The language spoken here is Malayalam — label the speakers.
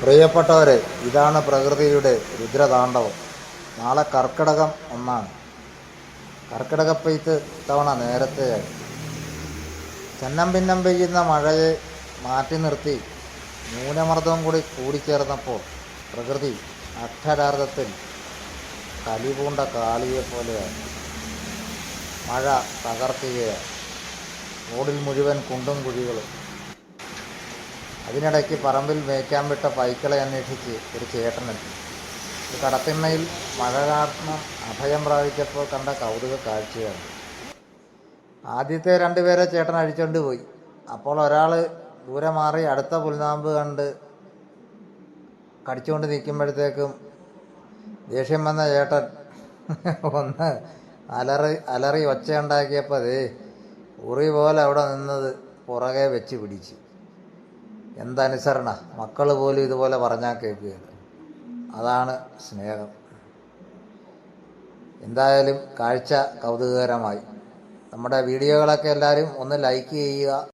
Speaker 1: പ്രിയപ്പെട്ടവരെ ഇതാണ് പ്രകൃതിയുടെ രുദ്രതാണ്ഡവം. നാളെ കർക്കിടകം ഒന്നാണ്. കർക്കിടകപ്പെയ്ത്ത് ഇത്തവണ നേരത്തെയായി. ചെന്നം ഭിന്നം പെയ്യുന്ന മഴയെ മാറ്റി നിർത്തി ന്യൂനമർദ്ദവും കൂടി കൂടിച്ചേർന്നപ്പോൾ പ്രകൃതി അക്ഷരാർത്ഥത്തിൽ കലിപൂണ്ട കാളിയെ പോലെയായി. മഴ തകർക്കുകയാണ് റോഡിൽ മുഴുവൻ കുണ്ടും കുഴികളും അതിനിടയ്ക്ക് പറമ്പിൽ മേയ്ക്കാൻ വിട്ട പൈക്കളെ അന്വേഷിച്ച് ഒരു ചേട്ടനെത്തി ഒരു കടത്തിമ്മയിൽ മഴ അഭയം പ്രാപിച്ചപ്പോൾ കണ്ട കൗതുക കാഴ്ചയാണ്. ആദ്യത്തെ രണ്ടുപേരെ ചേട്ടൻ അഴിച്ചുകൊണ്ട് പോയി. അപ്പോൾ ഒരാൾ ദൂരെ മാറി അടുത്ത പുൽനാമ്പ് കണ്ട് കടിച്ചുകൊണ്ട് നിൽക്കുമ്പോഴത്തേക്കും ദേഷ്യം വന്ന ചേട്ടൻ ഒന്ന് അലറി അലറി ഒച്ചയുണ്ടാക്കിയപ്പോൾ അതേ ഉറി പോലെ അവിടെ നിന്നത് പുറകെ വെച്ച് പിടിച്ചു. എന്തനുസരണ? മക്കൾ പോലും ഇതുപോലെ പറഞ്ഞാൽ കേൾക്കുകയില്ല. അതാണ് സ്നേഹം. എന്തായാലും കാഴ്ച കൗതുകകരമായി. നമ്മുടെ വീഡിയോകളൊക്കെ എല്ലാവരും ഒന്ന് ലൈക്ക് ചെയ്യുക.